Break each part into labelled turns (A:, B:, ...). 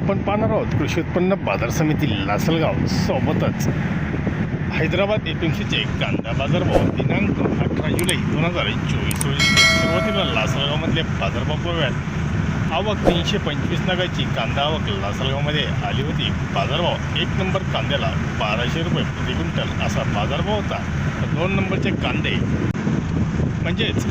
A: पाहणार आहोत कृषी उत्पन्न बाजार समिती लासलगाव सोबतच. हैदराबाद एपीएमसीचे कांदा बाजारभाव दिनांक अठरा जुलै दोन हजार चोवीस रोजी. सुरुवातीला लासलगावमधले बाजारभाव पाहूयात आवक तीनशे पंचवीस नगाची. कांदा आवक लासलगावमध्ये आली होती. बाजारभाव एक नंबर कांद्याला बाराशे रुपये प्रति क्विंटल असा बाजारभाव होता. तर दोन नंबरचे कांदे म्हणजेच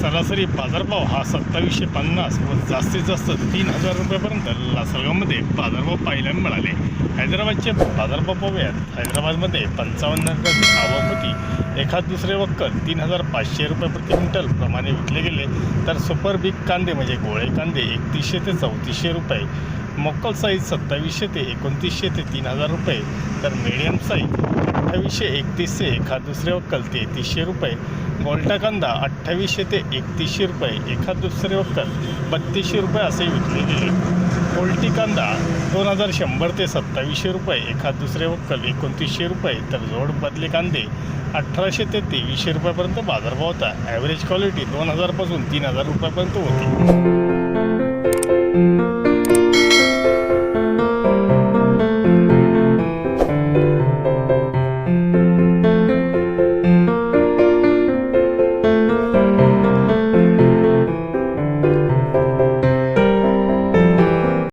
A: सरासरी बाजारभाव हा सत्तावीसशे पन्नास व जास्तीत जास्त तीन हजार रुपयापर्यंत लासलगावमध्ये बाजारभाव पाहायला मिळाले. हैदराबादचे बाजारभाव पाहूयात. हैदराबादमध्ये पंचावन्न हजार आवक होती. एखाद दुसरे वक्कल तीन हजार पाचशे रुपये प्रति क्विंटल प्रमाणे विकले गेले. तर सुपर बिग कांदे म्हणजे गोळे कांदे एकतीसशे ते चौतीसशे रुपये. मोक्कल साईज सत्तावीसशे ते एकोणतीसशे ते तीन हजार रुपये. तर मिडियम साईज अठ्ठावीसशे एकतीसशे एखाद दुसरे वक्कल तेहतीसशे रुपये गोल्टा कांदा अठ्ठावीसशे ते एकतीसशे रुपये एखाद दुसरे वक्कल बत्तीसशे रुपये असे विकले गेले पोल्टी कांदा दोन हजार शंभर ते सत्तावीसशे रुपये एखाद दुसरे वक्कल एकोणतीसशे रुपये तर जोड बदले कांदे अठराशे ते तेवीसशे रुपयापर्यंत बाजारभाव होता. ॲव्हरेज क्वालिटी दोन हजारपासून तीन हजार रुपयापर्यंत होती.